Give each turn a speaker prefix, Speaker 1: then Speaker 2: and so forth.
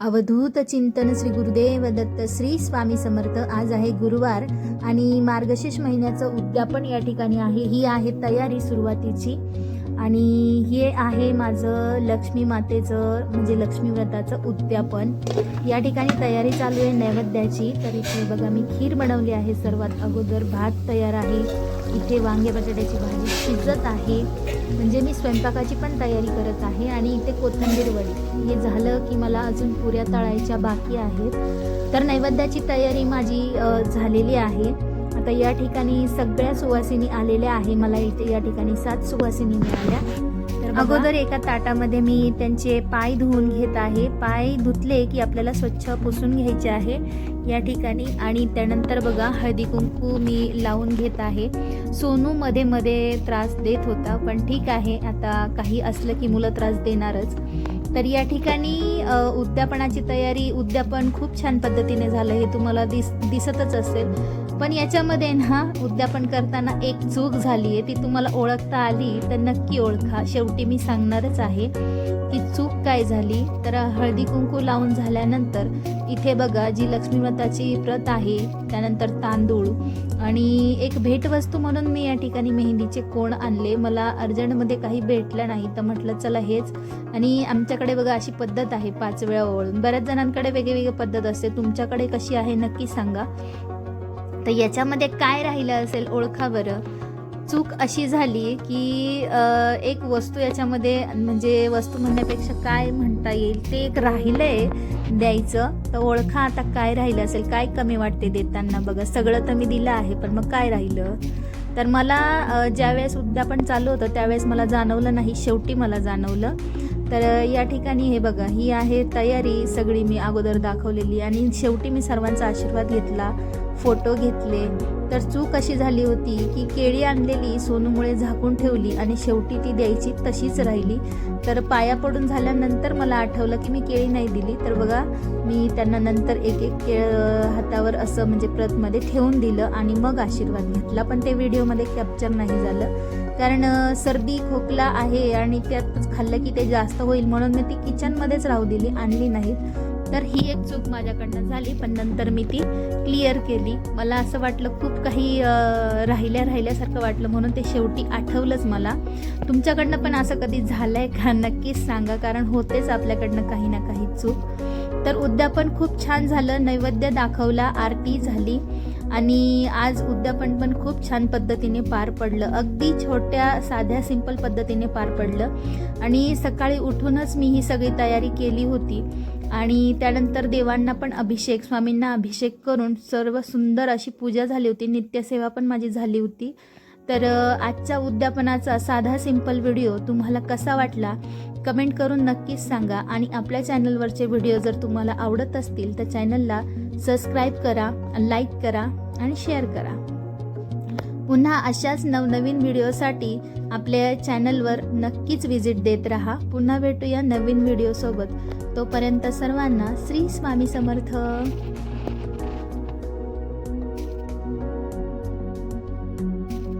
Speaker 1: अवधूत चिंतन श्री गुरुदेव दत्त श्री स्वामी समर्थ. आज आहे गुरुवार आणि मार्गशीर्ष महिन्याचं उद्यापन या ठिकाणी आहे. ही आहे तयारी सुरुवातीची. आणि हे आहे माझं लक्ष्मी मातेचं म्हणजे लक्ष्मी व्रताचं उद्यापन. या ठिकाणी तयारी चालू आहे नैवेद्याची. तर इथे बघा मी खीर बनवली आहे सर्वात अगोदर. भात तयार आहे. इथे वांगे बटाट्याची भाजी शिजत आहे. म्हणजे मी स्वयंपाकाची पण तयारी करत आहे आणि इथे कोथिंबीर वडी. हे झालं की मला अजून पुऱ्या तळायच्या बाकी आहेत. तर नैवेद्याची तयारी माझी झालेली आहे. आता या ठिकाणी सगळ्या सुवासिनी आलेल्या आहे. मला इथे या ठिकाणी सात सुवासिनी मिळाल्या. तर अगोदर एका ताटामध्ये मी त्यांचे पाय धुवून घेत आहे. पाय धुतले की आपल्याला स्वच्छ पुसून घ्यायचे आहे. या ठिकाणी. आणि त्यानंतर बघा हळदी कुंकू मी लावून घेत आहे. सोनू मध्ये मध्ये त्रास देत होता पण ठीक आहे. आता काही असलं की मुलं त्रास देणारच. तर या ठिकाणी उद्यापनाची तयारी उद्यापन खूप छान पद्धतीने झालं हे तुम्हाला दिस दिसतच असेल. पण याच्यामध्ये ना उद्यापन करताना एक चूक झाली आहे ती तुम्हाला ओळखता आली तर नक्की ओळखा. शेवटी मी सांगणारच आहे की चूक काय झाली तर हळदी कुंकू लावून झाल्यानंतर इथे बघा जी लक्ष्मीव्रताची प्रत आहे त्यानंतर तांदूळ आणि एक भेटवस्तू म्हणून मी या ठिकाणी मेहंदीचे कोण आणले मला अर्जंटमध्ये काही भेटलं नाही तर म्हटलं चला हेच. आणि आमच्याकडे बघा अशी पद्धत आहे पाच वेळा ओळून. बऱ्याच जणांकडे वेगळी पद्धत असते तुमच्याकडे कशी आहे नक्की सांगा. तर याच्यामध्ये काय राहिलं असेल ओळखा बरं. चूक अशी झाली की एक वस्तू याच्यामध्ये म्हणजे वस्तू म्हणण्यापेक्षा काय म्हणता येईल ते एक राहिलंय द्यायचं. तर ओळखा आता काय राहिलं असेल काय कमी वाटते देताना बघा. सगळं तर मी दिलं आहे पण मग काय राहिलं? तर मला ज्यावेळेस उद्यापन चालू होतं त्यावेळेस मला जाणवलं नाही शेवटी मला जाणवलं. तर या ठिकाणी हे बघा ही आहे तयारी सगळी मी अगोदर दाखवलेली आणि शेवटी मी सर्वांचा आशीर्वाद घेतला. फोटो घेतले. तर चूक अशी झाली होती की केळी आणलेली सोनूमुळे झाकून ठेवली आणि शेवटी ती द्यायची तशीच राहिली. तर पाया पडून झाल्यानंतर मला आठवलं की मी केळी नाही दिली. तर बघा मी त्यांना नंतर एक एक केळ हातावर असं म्हणजे प्रतमध्ये ठेवून दिलं आणि मग आशीर्वाद घेतला. पण ते व्हिडिओमध्ये कॅप्चर नाही झालं. कारण सर्दी खोकला आहे आणि त्यात खाल्लं की ते जास्त होईल म्हणून मी ती किचनमध्येच राहू दिली आणली नाही तर ही एक चूक माझ्याकडनं झाली पण नंतर मी ती क्लिअर केली. मला असं वाटलं खूप काही राहिल्या राहिल्यासारखं वाटलं म्हणून ते शेवटी आठवलंच मला. तुमच्याकडनं पण असं कधी झालं आहे का? नक्कीच सांगा कारण होतेच आपल्याकडनं काही ना काही चूक. तर उद्यापन खूप छान झालं नैवेद्य दाखवला आरती झाली आणि आज उद्यापन पण खूप छान पद्धतीने पार पडलं. अगदी छोट्या साध्या सिंपल पद्धतीने पार पडलं. आणि सकाळी उठूनच मी ही सगळी तयारी केली होती. आणि त्यानंतर देवांना पण अभिषेक स्वामींना अभिषेक करून सर्व सुंदर अशी पूजा झाली होती. नित्यसेवा पण माझी झाली होती. तर आजच्या उद्यापनाचा साधा सिंपल व्हिडिओ तुम्हाला कसा वाटला? कमेंट करून नक्कीच सांगा आणि आपल्या चॅनलवरचे व्हिडिओ जर तुम्हाला आवडत असतील तर चॅनलला सबस्क्राईब करा लाईक करा आणि शेअर करा. पुन्हा अशाच नवनवीन व्हिडिओसाठी आपल्या चॅनलवर नक्कीच व्हिजिट देत राहा. पुन्हा भेटूया नवीन व्हिडिओसोबत. तोपर्यंत सर्वांना श्री स्वामी समर्थ.